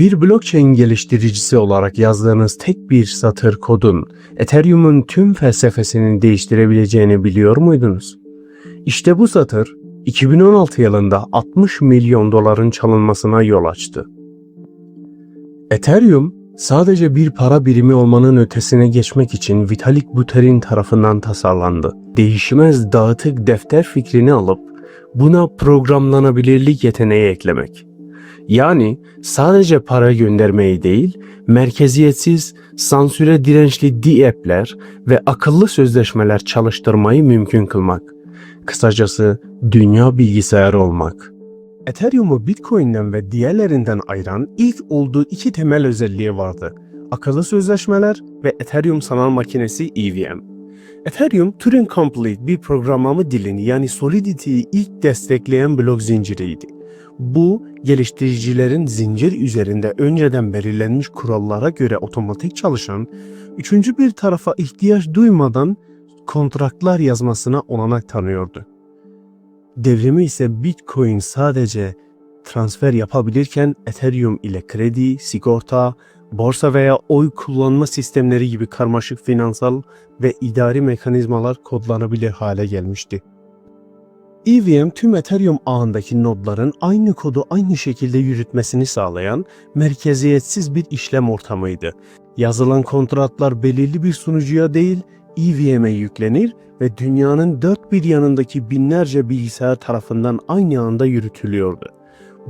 Bir blockchain geliştiricisi olarak yazdığınız tek bir satır kodun Ethereum'un tüm felsefesini değiştirebileceğini biliyor muydunuz? İşte bu satır 2016 yılında 60 milyon doların çalınmasına yol açtı. Ethereum sadece bir para birimi olmanın ötesine geçmek için Vitalik Buterin tarafından tasarlandı. Değişmez dağıtık defter fikrini alıp buna programlanabilirlik yeteneği eklemek. Yani sadece para göndermeyi değil, merkeziyetsiz, sansüre dirençli D-app'ler ve akıllı sözleşmeler çalıştırmayı mümkün kılmak. Kısacası dünya bilgisayarı olmak. Ethereum'u Bitcoin'den ve diğerlerinden ayıran ilk olduğu iki temel özelliği vardı. Akıllı sözleşmeler ve Ethereum sanal makinesi EVM. Ethereum, Turing Complete bir programlama dilini yani Solidity'yi ilk destekleyen blok zinciriydi. Bu, geliştiricilerin zincir üzerinde önceden belirlenmiş kurallara göre otomatik çalışan, üçüncü bir tarafa ihtiyaç duymadan kontratlar yazmasına olanak tanıyordu. Devrimi ise Bitcoin sadece transfer yapabilirken Ethereum ile kredi, sigorta, borsa veya oy kullanma sistemleri gibi karmaşık finansal ve idari mekanizmalar kodlanabilir hale gelmişti. EVM tüm Ethereum ağındaki nodların aynı kodu aynı şekilde yürütmesini sağlayan merkeziyetsiz bir işlem ortamıydı. Yazılan kontratlar belirli bir sunucuya değil, EVM'e yüklenir ve dünyanın dört bir yanındaki binlerce bilgisayar tarafından aynı anda yürütülüyordu.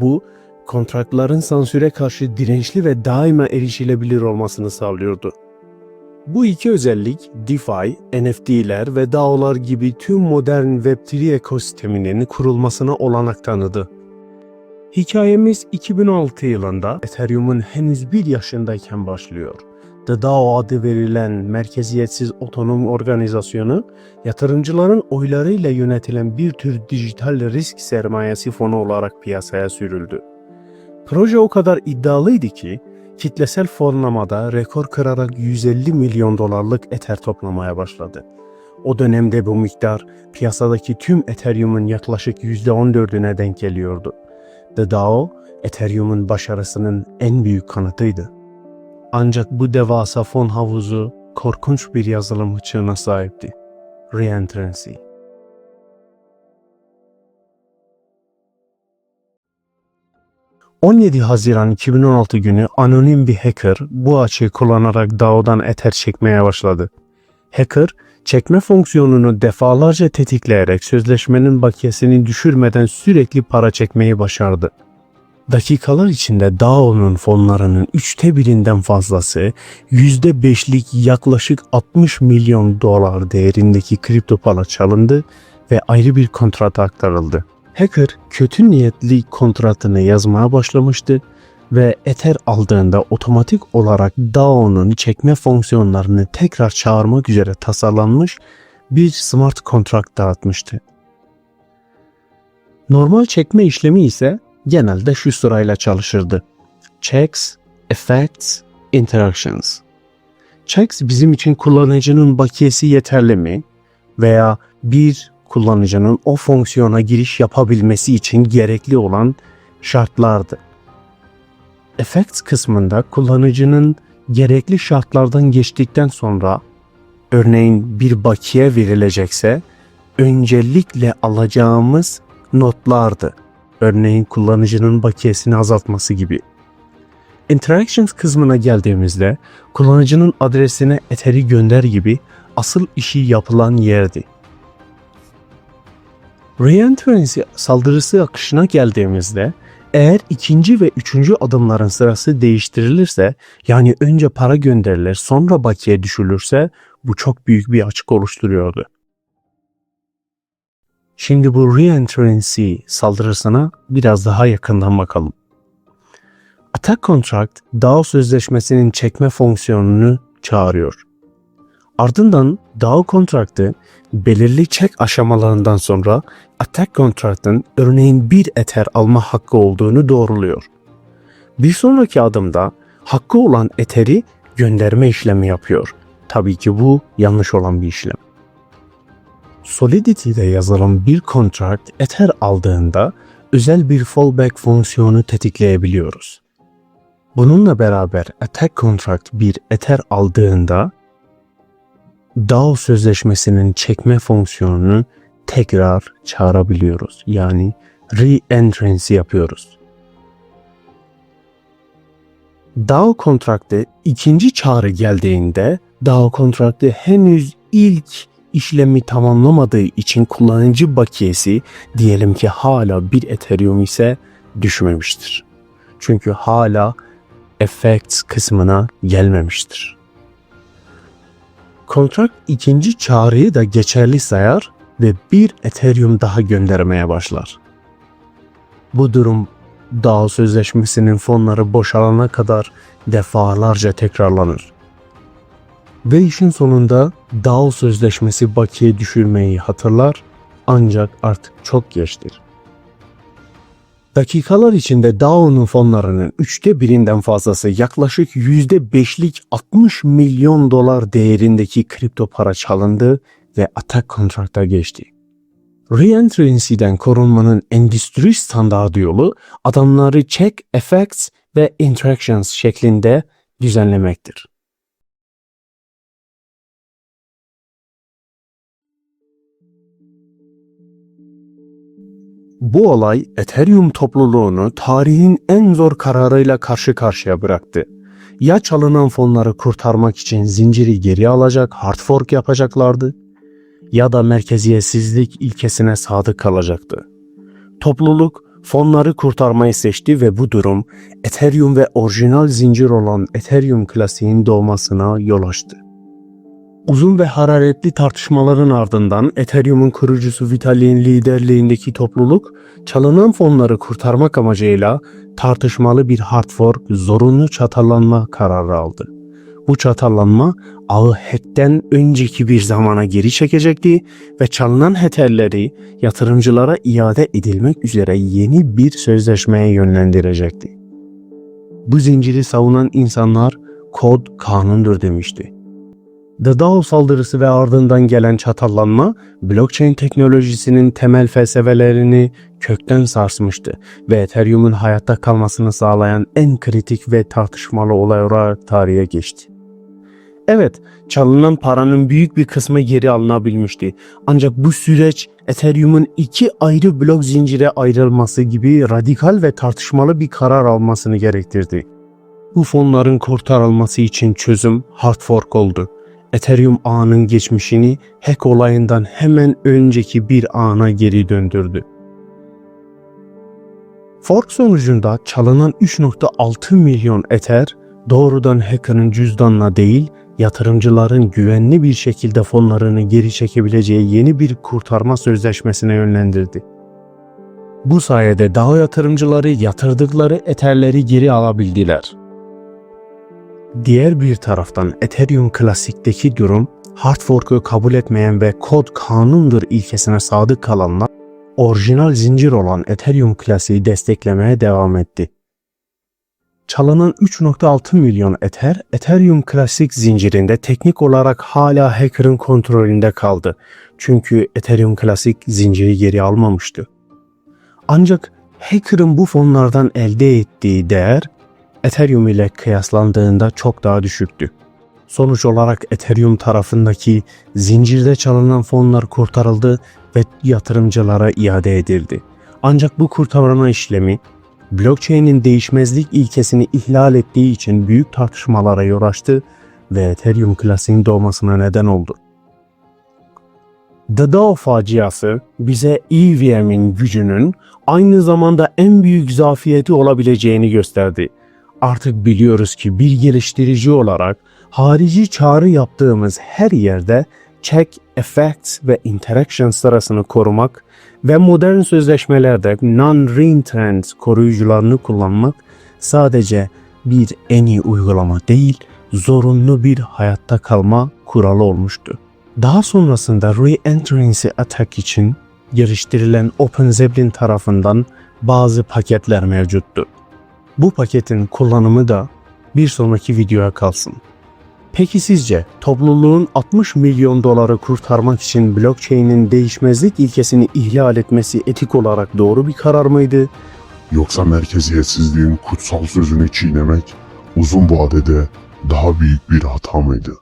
Bu, kontratların sansüre karşı dirençli ve daima erişilebilir olmasını sağlıyordu. Bu iki özellik DeFi, NFT'ler ve DAO'lar gibi tüm modern Web3 ekosisteminin kurulmasına olanak tanıdı. Hikayemiz 2006 yılında Ethereum'un henüz bir yaşındayken başlıyor. The DAO adı verilen merkeziyetsiz otonom organizasyonu, yatırımcıların oylarıyla yönetilen bir tür dijital risk sermayesi fonu olarak piyasaya sürüldü. Proje o kadar iddialıydı ki, kitlesel fonlamada rekor kırarak 150 milyon dolarlık Ether toplamaya başladı. O dönemde bu miktar piyasadaki tüm Ethereum'un yaklaşık %14'üne denk geliyordu. The DAO, Ethereum'un başarısının en büyük kanıtıydı. Ancak bu devasa fon havuzu korkunç bir yazılım hıçığına sahipti. Reentrancy. ...17 Haziran 2016 günü anonim bir hacker bu açığı kullanarak DAO'dan Ether çekmeye başladı. Hacker, çekme fonksiyonunu defalarca tetikleyerek sözleşmenin bakiyesini düşürmeden sürekli para çekmeyi başardı. Dakikalar içinde DAO'nun fonlarının üçte birinden fazlası %5'lik yaklaşık 60 milyon dolar değerindeki kripto para çalındı ve ayrı bir kontrata aktarıldı. Hacker kötü niyetli kontratını yazmaya başlamıştı ve Ether aldığında otomatik olarak DAO'nun çekme fonksiyonlarını tekrar çağırmak üzere tasarlanmış bir smart kontrakt dağıtmıştı. Normal çekme işlemi ise genelde şu sırayla çalışırdı. Checks, Effects, Interactions. Checks bizim için kullanıcının bakiyesi yeterli mi veya bir kullanıcının o fonksiyona giriş yapabilmesi için gerekli olan şartlardı. Effects kısmında kullanıcının gerekli şartlardan geçtikten sonra örneğin bir bakiye verilecekse öncelikle alacağımız notlardı örneğin kullanıcının bakiyesini azaltması gibi. Interactions kısmına geldiğimizde kullanıcının adresine Ether'i gönder gibi asıl işi yapılan yerdi. Reentrancy saldırısı akışına geldiğimizde eğer ikinci ve üçüncü adımların sırası değiştirilirse yani önce para gönderilir sonra bakiye düşülürse bu çok büyük bir açık oluşturuyordu. Şimdi bu reentrancy saldırısına biraz daha yakından bakalım. Attack Contract, DAO sözleşmesinin çekme fonksiyonunu çağırıyor. Ardından DAO kontraktı belirli çek aşamalarından sonra Attack Contract'ın örneğin bir Ether alma hakkı olduğunu doğruluyor. Bir sonraki adımda hakkı olan Ether'i gönderme işlemi yapıyor. Tabii ki bu yanlış olan bir işlem. Solidity'de yazılan bir kontrakt Ether aldığında özel bir fallback fonksiyonu tetikleyebiliyoruz. Bununla beraber Attack Contract bir Ether aldığında DAO sözleşmesinin çekme fonksiyonunu tekrar çağırabiliyoruz. Yani re-entrance yapıyoruz. DAO kontrakte ikinci çağrı geldiğinde DAO kontrakte henüz ilk işlemi tamamlamadığı için kullanıcı bakiyesi diyelim ki hala bir Ethereum ise düşmemiştir. Çünkü hala effects kısmına gelmemiştir. Kontrat ikinci çağrıyı da geçerli sayar ve bir Ethereum daha göndermeye başlar. Bu durum DAO sözleşmesinin fonları boşalana kadar defalarca tekrarlanır. Ve işin sonunda DAO sözleşmesi bakiye düşürmeyi hatırlar ancak artık çok geçtir. Dakikalar içinde DAO'nun fonlarının üçte birinden fazlası yaklaşık yüzde beşlik 60 milyon dolar değerindeki kripto para çalındı ve atak kontrakta geçti. Reentrancy'den korunmanın endüstri standardı yolu adamları check, effects ve interactions şeklinde düzenlemektir. Bu olay Ethereum topluluğunu tarihin en zor kararıyla karşı karşıya bıraktı. Ya çalınan fonları kurtarmak için zinciri geri alacak, hard fork yapacaklardı ya da merkeziyetsizlik ilkesine sadık kalacaktı. Topluluk fonları kurtarmayı seçti ve bu durum Ethereum ve orijinal zincir olan Ethereum klasiğin doğmasına yol açtı. Uzun ve hararetli tartışmaların ardından Ethereum'un kurucusu Vitalik'in liderliğindeki topluluk çalınan fonları kurtarmak amacıyla tartışmalı bir hard fork zorunlu çatallanma kararı aldı. Bu çatallanma ağı hack'ten önceki bir zamana geri çekecekti ve çalınan heterleri yatırımcılara iade edilmek üzere yeni bir sözleşmeye yönlendirecekti. Bu zinciri savunan insanlar kod kanundur demişti. The DAO saldırısı ve ardından gelen çatallanma, blockchain teknolojisinin temel felsefelerini kökten sarsmıştı ve Ethereum'un hayatta kalmasını sağlayan en kritik ve tartışmalı olay olarak tarihe geçti. Evet, çalınan paranın büyük bir kısmı geri alınabilmişti. Ancak bu süreç Ethereum'un iki ayrı blok zincire ayrılması gibi radikal ve tartışmalı bir karar almasını gerektirdi. Bu fonların kurtarılması için çözüm hard fork oldu. Ethereum ağının geçmişini hack olayından hemen önceki bir ana geri döndürdü. Fork sonucunda çalınan 3.6 milyon Ether doğrudan hacker'ın cüzdanına değil, yatırımcıların güvenli bir şekilde fonlarını geri çekebileceği yeni bir kurtarma sözleşmesine yönlendirdi. Bu sayede DAO yatırımcıları yatırdıkları Ether'leri geri alabildiler. Diğer bir taraftan Ethereum klasikteki durum hard fork'u kabul etmeyen ve kod kanundur ilkesine sadık kalanlar orijinal zincir olan Ethereum klasiği desteklemeye devam etti. Çalınan 3.6 milyon Ether, Ethereum klasik zincirinde teknik olarak hala hacker'ın kontrolünde kaldı. Çünkü Ethereum klasik zinciri geri almamıştı. Ancak hacker'ın bu fonlardan elde ettiği değer Ethereum ile kıyaslandığında çok daha düşüktü. Sonuç olarak Ethereum tarafındaki zincirde çalınan fonlar kurtarıldı ve yatırımcılara iade edildi. Ancak bu kurtarma işlemi blockchain'in değişmezlik ilkesini ihlal ettiği için büyük tartışmalara yol açtı ve Ethereum klasiğin doğmasına neden oldu. The DAO faciası bize EVM'in gücünün aynı zamanda en büyük zafiyeti olabileceğini gösterdi. Artık biliyoruz ki bir geliştirici olarak harici çağrı yaptığımız her yerde check, effects ve interaction sırasını korumak ve modern sözleşmelerde non-reintrant koruyucularını kullanmak sadece bir en iyi uygulama değil, zorunlu bir hayatta kalma kuralı olmuştu. Daha sonrasında re-entrancy attack için geliştirilen OpenZeppelin tarafından bazı paketler mevcuttu. Bu paketin kullanımı da bir sonraki videoya kalsın. Peki sizce topluluğun 60 milyon doları kurtarmak için blockchain'in değişmezlik ilkesini ihlal etmesi etik olarak doğru bir karar mıydı? Yoksa merkeziyetsizliğin kutsal sözünü çiğnemek uzun vadede daha büyük bir hata mıydı?